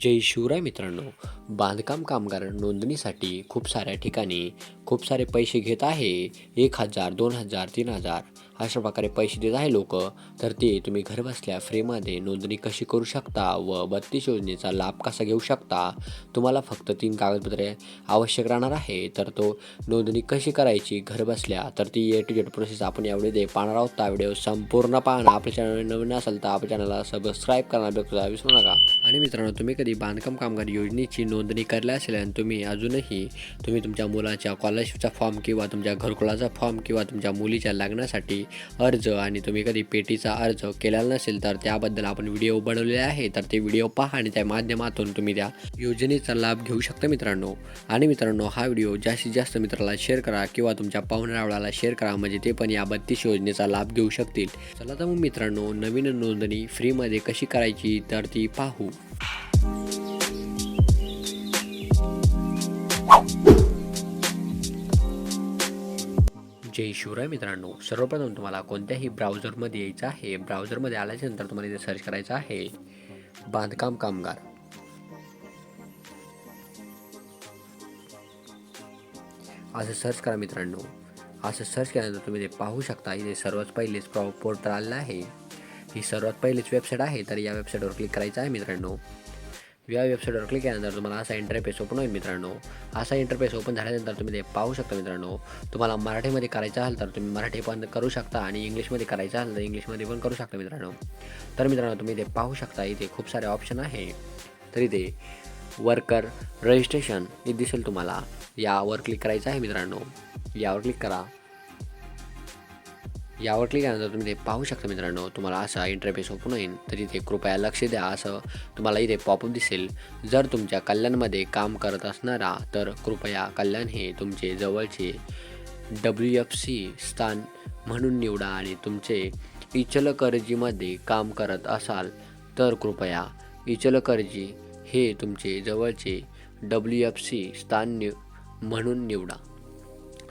जय शिवराय मित्रांनो. बांधकाम कामगार नोंदणीसाठी खूप साऱ्या ठिकाणी खूप सारे पैसे घेत आहे. एक हजार दोन हजार तीन हजार. अशा प्रकारे पैसे देत आहे लोक. तर ते तुम्ही घरबसल्या फ्रीमध्ये नोंदणी कशी करू शकता व बत्तीस योजनेचा लाभ कसा घेऊ शकता तुम्हाला फक्त तीन कागदपत्रे आवश्यक राहणार आहे. तर तो नोंदणी कशी करायची घरबसल्या तर ती ए टू जेड प्रोसेस आपण या व्हिडिओ पाहणार आहोत. त्या व्हिडिओ संपूर्ण पाहणं. आपल्या चॅनल नवीन असेल तर आपल्या चॅनलला सबस्क्राईब करायला बघता विसरू नका. आणि मित्रांनो तुम्ही कधी बांधकाम कामगार योजनेची नोंदणी करली असेल आणि तुम्ही अजूनही तुम्ही तुमच्या मुलाच्या स्कॉलरशिपचा फॉर्म किंवा तुमच्या घरकुलाचा फॉर्म किंवा तुमच्या मुलीच्या लग्नासाठी अर्ज आणि तुम्ही कधी पेटीचा अर्ज केलेला नसेल तर त्याबद्दल आपण व्हिडिओ बनवलेले आहे तर ते व्हिडिओ पहा आणि त्या माध्यमातून तुम्ही त्या योजनेचा लाभ घेऊ शकता मित्रांनो. आणि मित्रांनो हा व्हिडिओ जास्तीत जास्त मित्राला शेअर करा किंवा तुमच्या पाहुण्यारावळाला शेअर करा म्हणजे ते पण या बत्तीस योजनेचा लाभ घेऊ शकतील. चला तर मग मित्रांनो नवीन नोंदणी फ्रीमध्ये कशी करायची तर ती पाहू. जय शिवराय मित्रांनो. सर्वप्रथम तुम्हाला कोणत्याही ब्राउझरमध्ये यायचं आहे ब्राउझरमध्ये आल्याच्यानंतर तुम्हाला इथे सर्च करायचं आहे बांधकाम कामगार. असं सर्च करा मित्रांनो. असं सर्च केल्यानंतर तुम्ही ते पाहू शकता इथे सर्वात पहिलेच प्रॉ पोर्टल आलेलं आहे. ही सर्वात पहिलीच वेबसाईट आहे तर या वेबसाईटवर क्लिक करायचं आहे मित्रांनो. या वेबसाईटवर क्लिक केल्यानंतर तुम्हाला असा इंटरफेस ओपन होईल मित्रांनो. असा इंटरफेस ओपन झाल्यानंतर तुम्ही ते पाहू शकता मित्रांनो. तुम्हाला मराठीमध्ये करायचं असेल तर तुम्ही मराठी पण करू शकता आणि इंग्लिशमध्ये करायचं असेल तर इंग्लिशमध्ये पण करू शकता मित्रांनो. तर मित्रांनो तुम्ही ते पाहू शकता. इथे खूप सारे ऑप्शन आहे. तर इथे वर्कर रजिस्ट्रेशन हे दिसेल तुम्हाला. यावर क्लिक करायचं आहे मित्रांनो. यावर क्लिक करा. यावर क्लिक केल्यानंतर तुम्ही ते पाहू शकता मित्रांनो. तुम्हाला असा इंटरफेस ओपन होईल. तर इथे कृपया लक्ष द्या. असं तुम्हाला इथे पॉपअप दिसेल. जर तुमच्या कल्याणमध्ये काम करत असणारा तर कृपया कल्याण हे तुमचे जवळचे डब्ल्यू एफ सी स्थान म्हणून निवडा आणि तुमचे इचलकरजीमध्ये काम करत असाल तर कृपया इचलकरजी हे तुमचे जवळचे डब्ल्यू एफ सी स्थान नि म्हणून निवडा.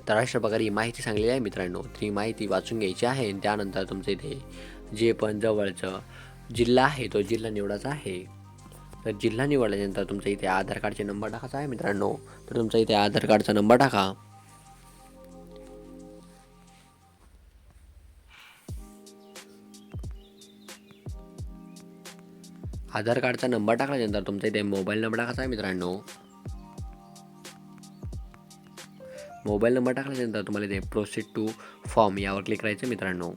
तर अशा प्रकारे ही माहिती सांगलेली आहे मित्रांनो. ती माहिती वाचून घ्यायची आहे आणि त्यानंतर तुमचं इथे जे पण जवळचं जिल्हा आहे तो जिल्हा निवडायचा आहे. तर जिल्हा निवडल्यानंतर तुमचा इथे आधार कार्डचे नंबर टाकायचा आहे मित्रांनो. तर तुमचा इथे आधार कार्डचा नंबर टाका. आधार कार्डचा नंबर टाकल्यानंतर तुमचा इथे मोबाईल नंबर टाकायचा आहे मित्रांनो. मोबाईल नंबर टाकल्यानंतर तुम्हाला इथे प्रोसीड टू फॉर्म यावर क्लिक करायचं मित्रांनो.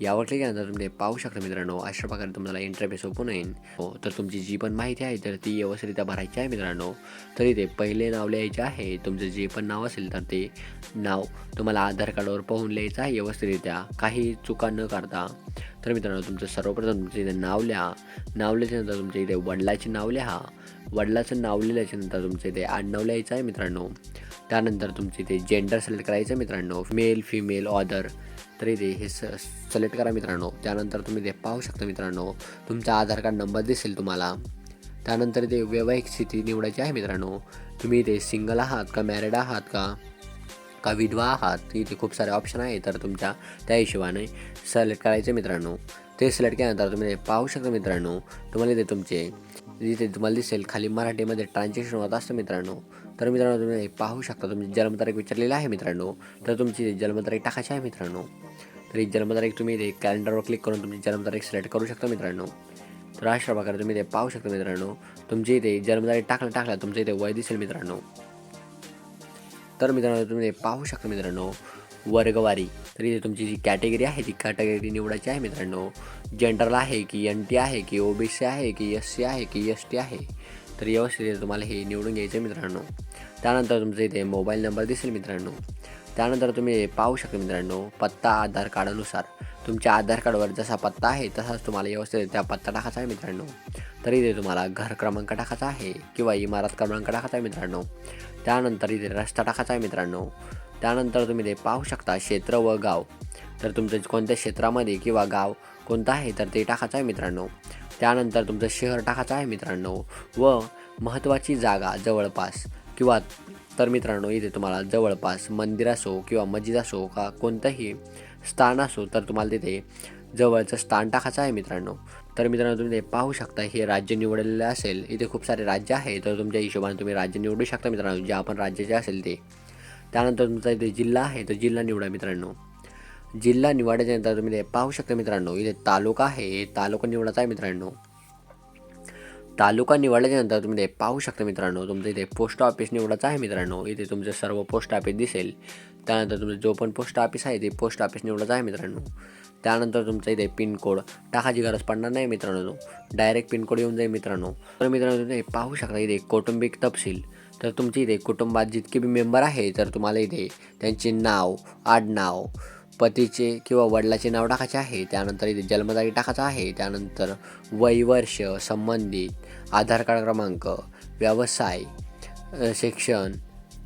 यावर क्लिक केल्यानंतर तुम्ही ते पाहू शकता मित्रांनो अशा प्रकारे तुम्हाला इंटरफेस ओपन होईल. हो तर तुमची जी पण माहिती आहे तर ती व्यवस्थितरित्या भरायची आहे मित्रांनो. तर इथे पहिले नाव लिहायचे आहे तुमचं जे पण नाव असेल तर ते नाव तुम्हाला आधार कार्डवर पाहून लिहायचं आहे व्यवस्थितरित्या. काही चुका न करता. तर मित्रांनो तुमचं सर्वप्रथम तुमचं इथे नाव लिहा. नाव लिहिल्यानंतर तुमच्या इथे वडिलाचे नाव लिहा. वडिलाचं नाव लिहिल्याच्यानंतर तुमचं इथे आडनाव लिहायचं आहे मित्रांनो. त्यानंतर तुमचे ते जेंडर सिलेक्ट करायचं मित्रांनो. मेल फिमेल ऑदर तर इथे हे स सिलेक्ट करा मित्रांनो. त्यानंतर तुम्ही ते पाहू शकता मित्रांनो तुमचा आधार कार्ड नंबर दिसेल तुम्हाला. त्यानंतर ते वैवाहिक स्थिती निवडायची आहे मित्रांनो. तुम्ही ते सिंगल आहात का मॅरिड आहात का? का विधवा आहात? इथे खूप सारे ऑप्शन आहे तर तुमच्या त्या हिशोबाने सिलेक्ट करायचे मित्रांनो. ते सिलेक्ट केल्यानंतर तुम्ही ते पाहू शकता मित्रांनो तुम्हाला ते तुमचे इथे तुम्हाला दिसेल खाली मराठीमध्ये ट्रान्झॅक्शन होत असतं मित्रांनो. तर मित्रांनो तुम्ही पाहू शकता तुमची जन्मतारीख विचारलेली आहे मित्रांनो. तर तुमची जन्मतारीख टाकायची आहे मित्रांनो. तर ही जन्मतारीख तुम्ही इथे कॅलेंडरवर क्लिक करून तुमची जन्मतारीख सिलेक्ट करू शकता मित्रांनो. तर अशा प्रकारे तुम्ही ते पाहू शकता मित्रांनो तुमची इथे जन्मतारीख टाकल्या टाकल्या तुमचं इथे वय दिसेल मित्रांनो. तर मित्रांनो तुम्ही ते पाहू शकता मित्रांनो वर्गवारी. तर इथे तुमची जी कॅटेगरी आहे ती कॅटेगरी निवडायची आहे मित्रांनो. जेंडरला आहे की एन टी आहे की ओ बी सी आहे की एस सी आहे की एस टी आहे. तर व्यवस्थित तुम्हाला हे निवडून घ्यायचं आहे मित्रांनो. त्यानंतर तुमचं इथे मोबाईल नंबर दिसेल मित्रांनो. त्यानंतर तुम्ही पाहू शकता मित्रांनो पत्ता आधार कार्डानुसार. तुमच्या आधार कार्डवर जसा पत्ता आहे तसाच तुम्हाला व्यवस्थित त्या पत्ता टाकायचा आहे मित्रांनो. तर इथे तुम्हाला घर क्रमांक टाकायचा आहे किंवा इमारत क्रमांक टाकायचा आहे मित्रांनो. त्यानंतर इथे रस्ता टाकायचा आहे मित्रांनो. त्यानंतर तुम्ही ते पाहू शकता क्षेत्र व गाव. तर तुमचं कोणत्या क्षेत्रामध्ये किंवा गाव कोणतं आहे तर ते टाकायचं आहे मित्रांनो. त्यानंतर तुमचं शहर टाकायचं आहे मित्रांनो. व महत्त्वाची जागा जवळपास. किंवा तर मित्रांनो इथे तुम्हाला जवळपास मंदिर असो किंवा मस्जिद असो का कोणतंही स्थान असो तर तुम्हाला तिथे जवळचं स्थान टाकायचं आहे मित्रांनो. तर मित्रांनो तुम्ही ते पाहू शकता हे राज्य निवडलेलं असेल. इथे खूप सारे राज्य आहे तर तुमच्या हिशोबाने तुम्ही राज्य निवडू शकता मित्रांनो जे आपण राज्याचे असेल ते. त्यानंतर तुमचा इथे जिल्हा आहे तर जिल्हा निवडा मित्रांनो. जिल्हा निवडल्याच्यानंतर तुम्ही ते पाहू शकता मित्रांनो इथे तालुका आहे तालुका निवडायचा आहे मित्रांनो. तालुका निवडल्याच्यानंतर तुम्ही ते पाहू शकता मित्रांनो. तुमचं इथे पोस्ट ऑफिस निवडायचं आहे मित्रांनो. इथे तुमचं सर्व पोस्ट ऑफिस दिसेल. त्यानंतर तुमचं जो पण पोस्ट ऑफिस आहे ते पोस्ट ऑफिस निवडायचं आहे मित्रांनो. त्यानंतर तुमचं इथे पिनकोड टाकायची गरज पडणार नाही मित्रांनो. डायरेक्ट पिनकोड येऊन जाईल मित्रांनो. तर मित्रांनो तुम्ही पाहू शकता इथे कौटुंबिक तपशील. तर तुमची इथे कुटुंबात जितके बी मेंबर आहे तर तुम्हाला इथे त्यांचे नाव आडनाव पतीचे किंवा वडिलाचे नाव टाकायचे आहे त्यानंतर इथे जन्मतारीख टाकायचा आहे त्यानंतर वय वर्ष संबंधित आधार कार्ड क्रमांक व्यवसाय शिक्षण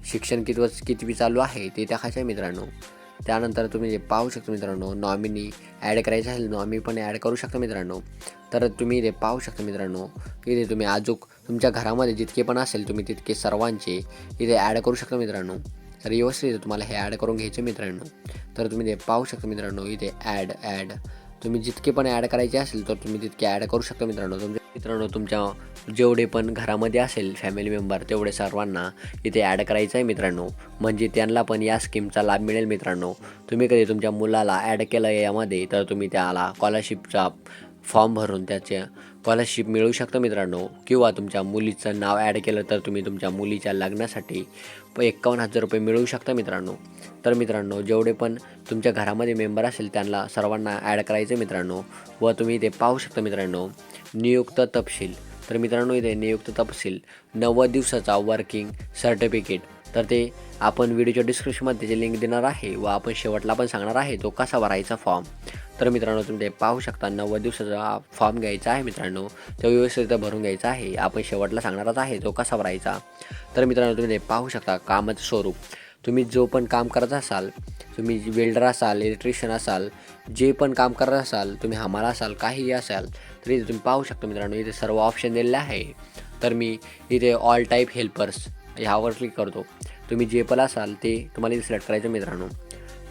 शिक्षण किती कितवी चालू आहे ते टाकायचं आहे मित्रांनो. त्यानंतर तुम्ही जे पाहू शकता मित्रांनो नॉमिनी ॲड करायचं असेल नॉमिनी पण ॲड करू शकता मित्रांनो. तर तुम्ही इथे पाहू शकता मित्रांनो इथे तुम्ही आजूक तुमच्या घरामध्ये जितके पण असेल तुम्ही तितके सर्वांचे इथे ॲड करू शकता मित्रांनो. तर व्यवस्थित तुम्हाला हे ॲड करून घ्यायचे मित्रांनो. तर तुम्ही ते पाहू शकता मित्रांनो इथे ॲड ॲड तुम्ही जितके पण ॲड करायचे असेल तर तुम्ही तितके ॲड करू शकता मित्रांनो. तुमच्या मित्रांनो तुमच्या जेवढे पण घरामध्ये असेल फॅमिली मेंबर तेवढे सर्वांना इथे ॲड करायचं आहे मित्रांनो. म्हणजे त्यांना पण या स्कीमचा लाभ मिळेल मित्रांनो. तुम्ही कधी तुमच्या मुलाला ॲड केलं यामध्ये तर तुम्ही त्याला स्कॉलरशिपचा फॉर्म भरून त्याचे स्कॉलरशिप मिळू शकतं मित्रांनो. किंवा तुमच्या मुलीचं नाव ॲड केलं तर तुम्ही तुमच्या मुलीच्या लग्नासाठी प एकावन्न हजार रुपये मिळवू शकता मित्रांनो. तर मित्रांनो जेवढे पण तुमच्या घरामध्ये मेंबर असेल त्यांना सर्वांना ॲड करायचं मित्रांनो. व तुम्ही इथे पाहू शकता मित्रांनो नियुक्त तपशील. तर मित्रांनो इथे नियुक्त तपशील नव्वद दिवसाचा वर्किंग सर्टिफिकेट तर ते आपण व्हिडिओच्या डिस्क्रिप्शनमध्ये त्याची लिंक देणार आहे व आपण शेवटला पण सांगणार आहे तो कसा भरायचा फॉर्म तर मित्रांनो तुम्ही ते पाहू शकता नव्वद दिवसाचा फॉर्म घ्यायचा आहे मित्रांनो. तो व्यवस्थित भरून घ्यायचा आहे. आपण शेवटला सांगणारच आहे तो कसा भरायचा. तर मित्रांनो तुम्ही ते पाहू शकता कामाचं स्वरूप. तुम्ही जो पण काम करत असाल तुम्ही वेल्डर असाल इलेक्ट्रिशियन असाल जे पण काम करत असाल तुम्ही हमाला असाल काहीही असाल तर इथे तुम्ही पाहू शकता मित्रांनो इथे सर्व ऑप्शन दिलेले आहे. तर मी इथे ऑल टाईप हेल्पर्स ह्यावर क्लिक करतो. तुम्ही जे पण असाल ते तुम्हाला इथे सिलेक्ट करायचं मित्रांनो.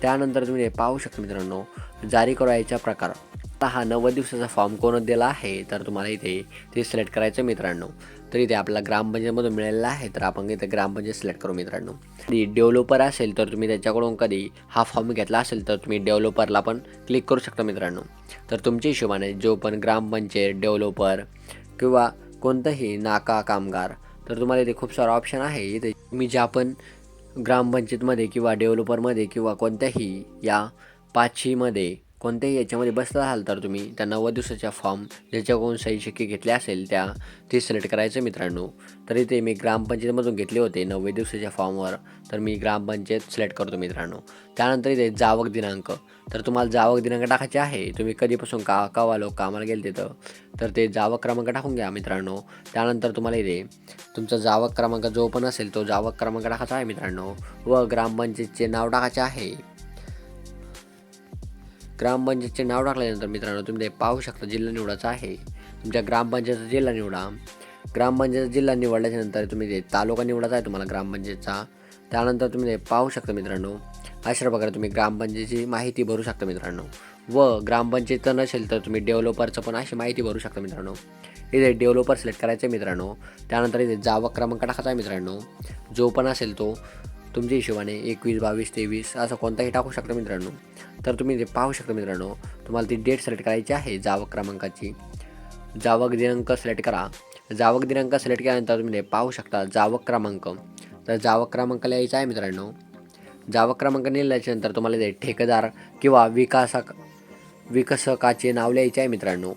त्यानंतर तुम्ही पाहू शकता मित्रांनो जारी करायचा प्रकार. आता हा नव्वद दिवसाचा फॉर्म कोण दिला आहे? तर तुम्हाला इथे ते सिलेक्ट करायचं मित्रांनो. तर इथे आपला ग्रामपंचायतमधून मिळालेला आहे तर आपण इथे ग्रामपंचायत सिलेक्ट करू मित्रांनो. कधी डेव्हलपर असेल तर तुम्ही त्याच्याकडून कधी हा फॉर्म घेतला असेल तर तुम्ही डेव्हलपरला पण क्लिक करू शकता मित्रांनो. तर तुमच्या हिशोबाने जो पण ग्रामपंचायत डेव्हलपर किंवा कोणतंही नाका कामगार तर तुम्हाला इथे खूप सारा ऑप्शन आहे. इथे तुम्ही ज्या पण ग्रामपंचायतमध्ये किंवा डेव्हलपरमध्ये किंवा कोणत्याही या पाचहीमध्ये कोणत्याही याच्यामध्ये बसला असाल तर तुम्ही त्या नव्वद दिवसाच्या फॉर्म ज्याच्याकडून सही शिक्के घेतले असेल त्या ते सिलेक्ट करायचं मित्रांनो. तर इथे मी ग्रामपंचायतमधून घेतले होते नव्वद दिवसाच्या फॉर्मवर. तर मी ग्रामपंचायत सिलेक्ट करतो मित्रांनो. त्यानंतर इथे जावक दिनांक. तर तुम्हाला जावक दिनांक टाकायचे आहे. तुम्ही कधीपासून का कावा लोक कामाला गेले तिथं तर ते जावक क्रमांक टाकून घ्या मित्रांनो. त्यानंतर तुम्हाला इथे तुमचा जावक क्रमांक जो पण असेल तो जावक क्रमांक टाकायचा आहे मित्रांनो. व ग्रामपंचायतचे नाव टाकायचे आहे. ग्रामपंचायतचे नाव टाकल्यानंतर मित्रांनो तुम्ही ते पाहू शकता जिल्हा निवडाचा आहे. तुमच्या ग्रामपंचायतचा जिल्हा निवडा. ग्रामपंचायत जिल्हा निवडल्याच्या नंतर तुम्ही ते तालुका निवडायचा आहे तुम्हाला ग्रामपंचायतचा. त्यानंतर तुम्ही ते पाहू शकता मित्रांनो. अशा प्रकारे तुम्ही ग्रामपंचायतीची माहिती भरू शकता मित्रांनो. व ग्रामपंचायत नसेल तर तुम्ही डेव्हलपरचं पण अशी माहिती भरू शकता मित्रांनो. इथे डेव्हलपर सिलेक्ट करायचं आहे मित्रांनो. त्यानंतर इथे जावा क्रमांक टाकायचा आहे मित्रांनो. जो पण असेल तो. तुमच्या हिशोबाने एकवीस बावीस तेवीस असं कोणताही टाकू शकता मित्रांनो. तर तुम्ही ते पाहू शकता मित्रांनो. तुम्हाला ती डेट सिलेक्ट करायची आहे जावक क्रमांकाची. जावक दिनांक सिलेक्ट करा. जावक दिनांक सिलेक्ट केल्यानंतर तुम्ही ते पाहू शकता जावक क्रमांक. तर जावक क्रमांक लिहायचा आहे मित्रांनो. जावक क्रमांक लिहिल्याच्यानंतर तुम्हाला ते ठेकेदार किंवा विकासक विकसकाचे नाव लिहायचे आहे मित्रांनो.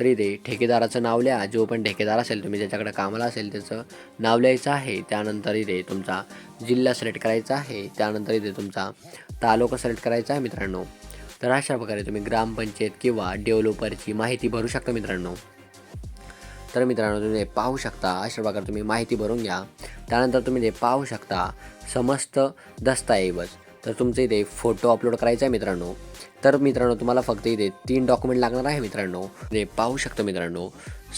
तर इथे ठेकेदाराचं नाव लिहा. जो पण ठेकेदार असेल तुम्ही ज्याच्याकडे कामाला असेल त्याचं नाव लिहायचं आहे. त्यानंतर इथे तुमचा जिल्हा सिलेक्ट करायचा आहे. त्यानंतर इथे तुमचा तालुका सिलेक्ट करायचा आहे मित्रांनो. तर अशा प्रकारे तुम्ही ग्रामपंचायत किंवा डेव्हलपरची माहिती भरू शकता मित्रांनो. तर मित्रांनो तुम्ही हे पाहू शकता. अशा प्रकारे तुम्ही माहिती भरून घ्या. त्यानंतर तुम्ही ते पाहू शकता. समस्त दस्तऐवज. तर तुमचं इथे फोटो अपलोड करायचा आहे मित्रांनो. तर मित्रांनो तुम्हाला फक्त इथे तीन डॉक्युमेंट लागणार आहे मित्रांनो. ते पाहू शकता मित्रांनो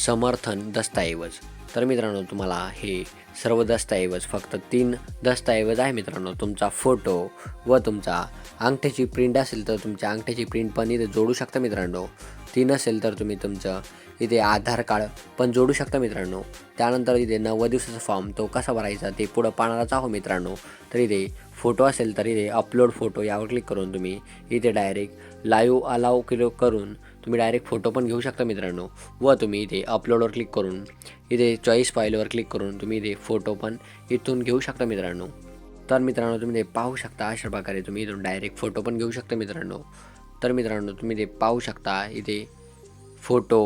समर्थन दस्तऐवज. तर मित्रांनो तुम्हाला हे सर्व दस्तऐवज फक्त तीन दस्तऐवज आहे मित्रांनो तुमचा फोटो व तुमचा अंगठ्याची प्रिंट असेल तर तुमच्या अंगठ्याची प्रिंट पण इथे जोडू शकता मित्रांनो. ती नसेल तर तुम्ही तुमचं इथे आधार कार्ड पण जोडू शकता मित्रांनो. त्यानंतर इथे नव्वद दिवसाचा फॉर्म तो कसा भरायचा ते पुढं पाहणारच आहो मित्रांनो. तर इथे फोटो असेल तर इथे अपलोड फोटो यावर क्लिक करून तुम्ही इथे डायरेक्ट लाईव्ह अलाव क्लिक करून तुम्ही डायरेक्ट फोटो पण घेऊ शकता मित्रांनो. व तुम्ही इथे अपलोडवर क्लिक करून इथे चॉईस फाईलवर क्लिक करून तुम्ही इथे फोटो पण इथून घेऊ शकता मित्रांनो. तर मित्रांनो तुम्ही ते पाहू शकता अशा प्रकारे तुम्ही इथून डायरेक्ट फोटो पण घेऊ शकता मित्रांनो. तर मित्रांनो तुम्ही ते पाहू शकता इथे फोटो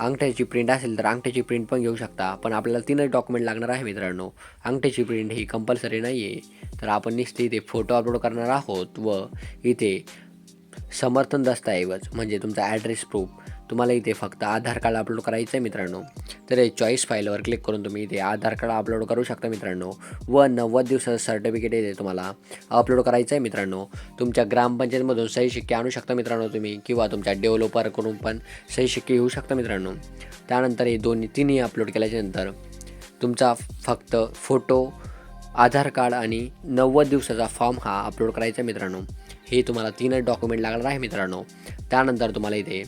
अंगठ्याची प्रिंट असेल तर अंगठ्याची प्रिंट पण घेऊ शकता. पण आपल्याला तीनच डॉक्युमेंट लागणार आहे मित्रांनो. अंगठ्याची प्रिंट ही कंपल्सरी नाही आहे तर आपण निसते इथे फोटो अपलोड करणार आहोत व इथे समर्थन दस्तऐवज म्हणजे तुमचा ॲड्रेस प्रूफ तुम्हाला इथे फक्त आधार कार्ड अपलोड करायचं आहे मित्रांनो. तर हे चॉईस फाईलवर क्लिक करून तुम्ही इथे आधार कार्ड अपलोड करू शकता मित्रांनो. व नव्वद दिवसाचं सर्टिफिकेट इथे तुम्हाला अपलोड करायचं आहे मित्रांनो. तुमच्या ग्रामपंचायतमधून सही शिक्के आणू शकता मित्रांनो तुम्ही किंवा तुमच्या डेव्हलपरकडून पण सही शिक्के घेऊ शकता मित्रांनो. त्यानंतर हे दोन्ही तिन्ही अपलोड केल्याच्यानंतर तुमचा फक्त फोटो आधार कार्ड आणि नव्वद दिवसाचा फॉर्म हा अपलोड करायचा आहे मित्रांनो. हे तुम्हाला तीनच डॉक्युमेंट लागणार आहे मित्रांनो. त्यानंतर तुम्हाला इथे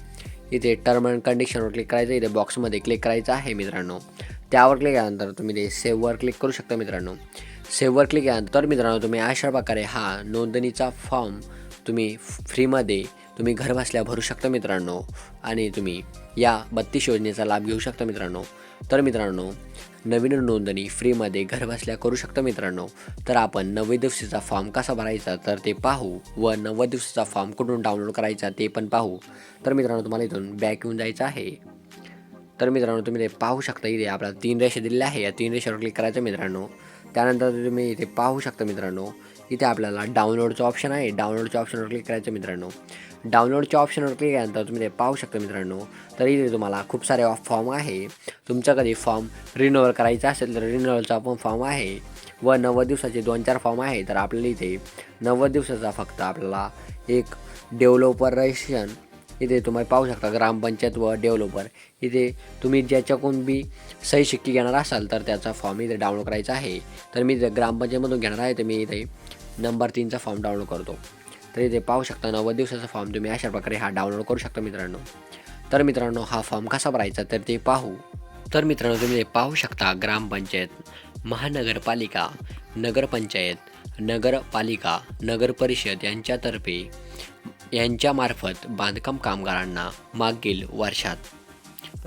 इथे टर्म अँड कंडिशनवर क्लिक करायचं इथे बॉक्समध्ये क्लिक करायचं आहे मित्रांनो. त्यावर क्लिक केल्यानंतर तुम्ही ते सेव्हवर क्लिक करू शकता मित्रांनो. सेव्हवर क्लिक केल्यानंतर मित्रांनो तुम्ही अशा प्रकारे हा नोंदणीचा फॉर्म तुम्ही फ्रीमध्ये तुम्ही घरबसल्या भरू शकता मित्रांनो. आणि तुम्ही या बत्तीस योजनेचा लाभ घेऊ शकता मित्रांनो. तर मित्रांनो नवीन नोंदणी फ्रीमध्ये घरबसल्या करू शकता मित्रांनो. तर आपण नव्वद दिवसाचा फॉर्म कसा भरायचा तर ते पाहू व नव्वद दिवसाचा फॉर्म कुठून डाउनलोड करायचा ते पण पाहू. तर मित्रांनो तुम्हाला इथून बॅक येऊन जायचं आहे. तर मित्रांनो तुम्ही ते पाहू शकता इथे आपल्याला तीन रेषा दिलेल्या आहे या तीन रेषावर क्लिक करायचं मित्रांनो. त्यानंतर तुम्ही इथे पाहू शकता मित्रांनो इथे आपल्याला डाउनलोडचं ऑप्शन आहे. डाउनलोडच्या ऑप्शनवर क्लिक करायचं मित्रांनो. डाउनलोडच्या ऑप्शनवर क्लिक केल्यानंतर तुम्ही ते पाहू शकता मित्रांनो. तर इथे तुम्हाला खूप सारे फॉर्म आहे. तुमचा कधी फॉर्म रिन्युअल करायचा असेल तर रिन्युअलचा पण फॉर्म आहे. व नव्वद दिवसाचे दोन चार फॉर्म आहे. तर आपल्याला इथे नव्वद दिवसाचा फक्त आपल्याला एक डेव्हलपर रजिस्ट्रेशन इथे तुम्ही पाहू शकता. ग्रामपंचायत व डेव्हलपर इथे तुम्ही ज्याच्याकडून बी सही शिक्की घेणार असाल तर त्याचा फॉर्म इथे डाउनलोड करायचा आहे. तर मी ग्रामपंचायतमधून घेणार आहे. तर मी इथे नंबर तीनचा फॉर्म डाउनलोड करतो. तर इथे पाहू शकता नव्वद दिवसाचा फॉर्म तुम्ही अशा प्रकारे हा डाउनलोड करू शकता मित्रांनो. तर मित्रांनो हा फॉर्म कसा भरायचा तर ते पाहू. तर मित्रांनो तुम्ही पाहू शकता ग्रामपंचायत महानगरपालिका नगरपंचायत नगरपालिका नगरपरिषद यांच्यातर्फे यांच्यामार्फत बांधकाम कामगारांना मागील वर्षात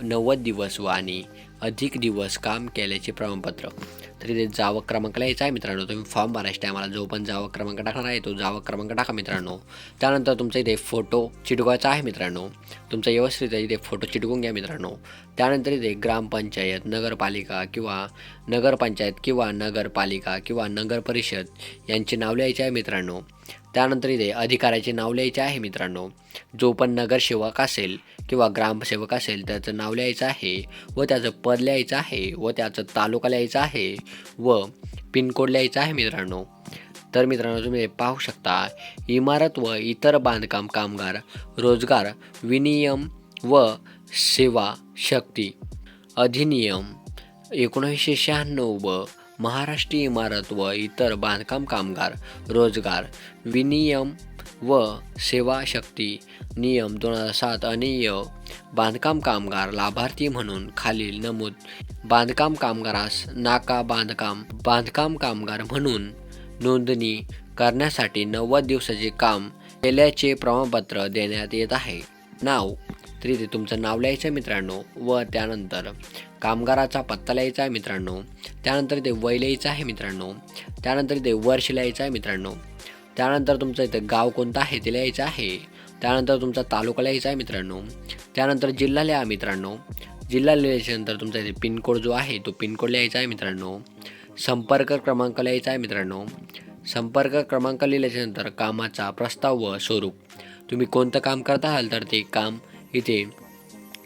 नव्वद दिवस व आणि अधिक दिवस काम केल्याचे प्रमाणपत्र. तर इथे जावक क्रमांक लिहायचा आहे मित्रांनो. तुम्ही फॉर्म भरायच्या टायमाला जो पण जावक क्रमांक टाकणार आहे तो जावक क्रमांक टाका मित्रांनो. त्यानंतर तुमचा इथे फोटो चिटकवायचा आहे मित्रांनो. तुमचा व्यवस्थित इथे फोटो चिटकून घ्या मित्रांनो. त्यानंतर इथे ग्रामपंचायत नगरपालिका किंवा नगरपंचायत किंवा नगरपालिका किंवा नगर परिषद यांचे नाव लिहायचे आहे मित्रांनो. त्यानंतर इथे अधिकाऱ्याचे नाव लिहायचे आहे मित्रांनो. जो पण नगरसेवक असेल किंवा ग्रामसेवक असेल त्याचं नाव लिहायचं आहे व त्याचं पद लिहायचं आहे व त्याचं तालुका लिहायचा आहे व पिनकोड लिहायचा आहे मित्रांनो. तर मित्रांनो तुम्ही पाहू शकता इमारत व इतर बांधकाम कामगार रोजगार विनियम व सेवा शक्ती. अधिनियम एकोणीसशे शहाण्णव व महाराष्ट्र इमारत व इतर बांधकाम कामगार रोजगार विनियम व सेवा शक्ती नियम दोन हजार सात अनिय बांधकाम कामगार लाभार्थी म्हणून खालील नमूद. बांधकाम कामगारास नाका बांधकाम बांधकाम कामगार म्हणून नोंदणी करण्यासाठी नव्वद दिवसाचे काम केल्याचे प्रमाणपत्र देण्यात येत आहे. नाव तर इथे तुमचं नाव लिहायचं आहे मित्रांनो व त्यानंतर कामगाराचा पत्ता लिहायचा आहे मित्रांनो. त्यानंतर इथे वय लिहायचं आहे मित्रांनो. त्यानंतर इथे वर्ष लिहायचं आहे मित्रांनो. त्यानंतर तुमचं इथं गाव कोणतं आहे ते लिहायचं आहे. त्यानंतर तुमचा तालुका लिहायचा आहे मित्रांनो. त्यानंतर जिल्हा लिहा मित्रांनो. जिल्हा लिहिल्याच्यानंतर तुमचा इथे पिनकोड जो आहे तो पिनकोड लिहायचा आहे मित्रांनो. संपर्क क्रमांक लिहायचा आहे मित्रांनो. संपर्क क्रमांक लिहिल्याच्यानंतर कामाचा प्रस्ताव व स्वरूप. तुम्ही कोणतं काम करत आहाल तर ते काम इथे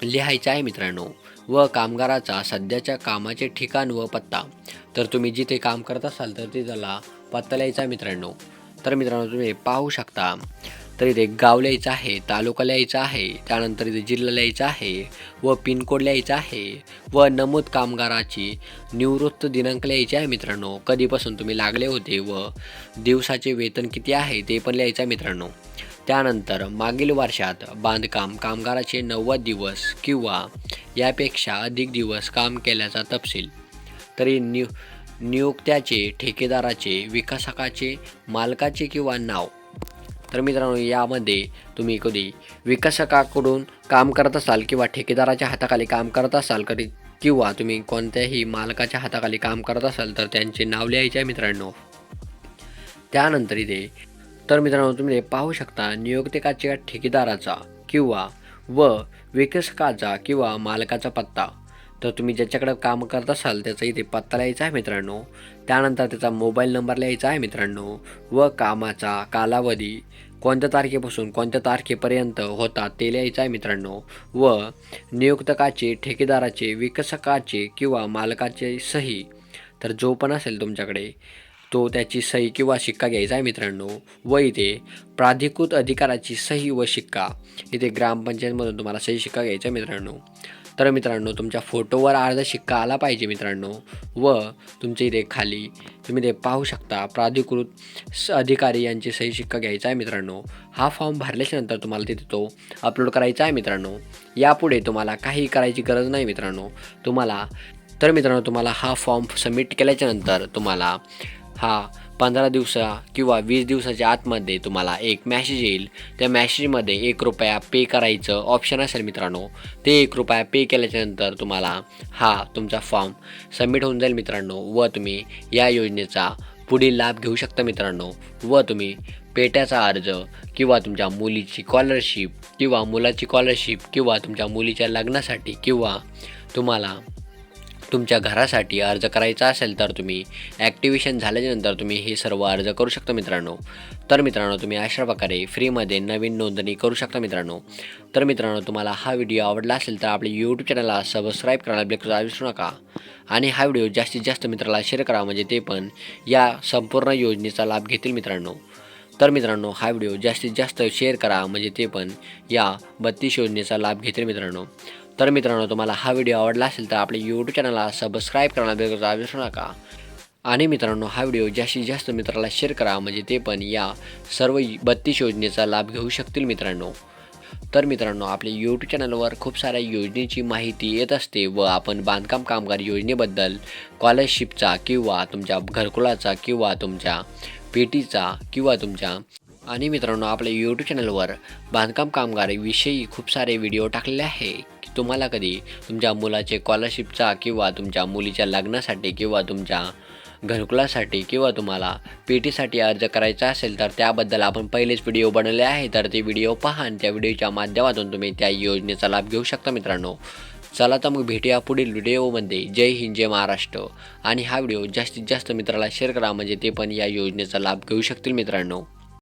लिहायचं आहे मित्रांनो. व कामगाराचा सध्याच्या कामाचे ठिकाण व पत्ता. तर तुम्ही जिथे काम करत असाल तर ते त्याला पत्ता लिहायचा आहे मित्रांनो. तर मित्रांनो तुम्ही पाहू शकता. तर इथे गाव लिहायचं आहे तालुका लिहायचा आहे त्यानंतर इथे जिल्हा लिहायचा आहे व पिनकोड लिहायचा आहे व नमूद कामगाराची निवृत्त दिनांक लिहायचे आहे मित्रांनो. कधीपासून तुम्ही लागले होते व दिवसाचे वेतन किती आहे ते पण लिहायचं आहे मित्रांनो. त्यानंतर मागील वर्षात बांधकाम कामगाराचे नव्वद दिवस किंवा यापेक्षा अधिक दिवस काम केल्याचा तपशील. तरी नियु नियुक्त्याचे ठेकेदाराचे विकासकाचे मालकाचे किंवा नाव. तर मित्रांनो यामध्ये तुम्ही कधी विकासकाकडून काम करत असाल किंवा ठेकेदाराच्या हाताखाली काम करत असाल कधी किंवा तुम्ही कोणत्याही मालकाच्या हाताखाली काम करत असाल तर त्यांचे नाव लिहायचे आहे मित्रांनो. त्यानंतर इथे तर मित्रांनो तुम्ही पाहू शकता नियोक्तिकाच्या ठेकेदाराचा किंवा व विकसकाचा किंवा मालकाचा पत्ता. तर तुम्ही ज्याच्याकडे काम करत असाल त्याचा इथे पत्ता लिहायचा आहे मित्रांनो. त्यानंतर त्याचा मोबाईल नंबर लिहायचा आहे मित्रांनो. व कामाचा कालावधी कोणत्या तारखेपासून कोणत्या तारखेपर्यंत होता ते लिहायचं आहे मित्रांनो. व नियुक्तकाचे ठेकेदाराचे विकसकाचे किंवा मालकाचे सही. तर जो पण असेल तुमच्याकडे तो त्याची सही किंवा शिक्का घ्यायचा आहे मित्रांनो. व इथे प्राधिकृत अधिकाराची सही व शिक्का. इथे ग्रामपंचायतमधून तुम्हाला सही शिक्का घ्यायचा आहे मित्रांनो. तर मित्रांनो तुमच्या फोटोवर अर्धा शिक्का आला पाहिजे मित्रांनो. व तुमच्या इथे खाली तुम्ही ते पाहू शकता प्राधिकृत स अधिकारी यांची सही शिक्का घ्यायचा आहे मित्रांनो. हा फॉर्म भरल्याच्यानंतर तुम्हाला तिथे तो अपलोड करायचा आहे मित्रांनो. यापुढे तुम्हाला काही करायची गरज नाही मित्रांनो. तुम्हाला तर मित्रांनो तुम्हाला हा फॉर्म सबमिट केल्याच्यानंतर तुम्हाला हा पंधरा दिवसा किंवा वीस दिवसाच्या आतमध्ये तुम्हाला एक मॅसेज येईल. त्या मॅसेजमध्ये एक रुपया पे करायचं ऑप्शन असेल मित्रांनो. ते एक रुपया पे केल्याच्यानंतर तुम्हाला हा तुमचा फॉर्म सबमिट होऊन जाईल मित्रांनो व तुम्ही या योजनेचा पुढील लाभ घेऊ शकता मित्रांनो. व तुम्ही पेट्याचा अर्ज किंवा तुमच्या मुलीची स्कॉलरशिप किंवा मुलाची स्कॉलरशिप किंवा तुमच्या मुलीच्या लग्नासाठी किंवा तुम्हाला तुमच्या घरासाठी अर्ज करायचा असेल तर तुम्ही ॲक्टिवेशन झाल्याच्यानंतर तुम्ही हे सर्व अर्ज करू शकता मित्रांनो. तर मित्रांनो तुम्ही अशा प्रकारे फ्रीमध्ये नवीन नोंदणी करू शकता मित्रांनो. तर मित्रांनो तुम्हाला हा व्हिडिओ आवडला असेल तर आपल्या यूट्यूब चॅनलला सबस्क्राईब करायला बिलकुल विसरू नका. आणि हा व्हिडिओ जास्तीत जास्त मित्राला शेअर करा म्हणजे ते पण या संपूर्ण योजनेचा लाभ घेतील मित्रांनो. तर मित्रांनो हा व्हिडिओ जास्तीत जास्त शेअर करा म्हणजे ते पण या बत्तीस योजनेचा लाभ घेतील मित्रांनो. तर मित्रांनो तुम्हाला हा व्हिडिओ आवडला असेल तर आपल्या यूट्यूब चॅनलला सबस्क्राईब करायला बेगरचा विसरू नका. आणि मित्रांनो हा व्हिडिओ जास्तीत जास्त मित्राला शेअर करा म्हणजे ते पण या सर्व बत्तीस योजनेचा लाभ घेऊ शकतील मित्रांनो. तर मित्रांनो आपल्या यूट्यूब चॅनलवर खूप साऱ्या योजनेची माहिती येत असते व आपण बांधकाम कामगार योजनेबद्दल स्कॉलरशिपचा किंवा तुमच्या घरकुलाचा किंवा तुमच्या पेटीचा किंवा तुमच्या आणि मित्रांनो आपल्या यूट्यूब चॅनलवर बांधकाम कामगारीविषयी खूप सारे व्हिडिओ टाकलेले आहे. तुम्हाला कधी तुमच्या मुलाचे स्कॉलरशिपचा किंवा तुमच्या मुलीच्या लग्नासाठी किंवा तुमच्या घरकुलासाठी किंवा तुम्हाला पेटीसाठी अर्ज करायचा असेल तर त्याबद्दल आपण पहिलेच व्हिडिओ बनवले आहे. तर ते व्हिडिओ पहा आणि त्या व्हिडिओच्या माध्यमातून तुम्ही त्या योजनेचा लाभ घेऊ शकता मित्रांनो. चला तर मग भेटूया पुढील व्हिडिओमध्ये जय हिंद जय महाराष्ट्र. आणि हा व्हिडिओ जास्तीत जास्त मित्राला शेअर करा म्हणजे ते पण या योजनेचा लाभ घेऊ शकतील मित्रांनो.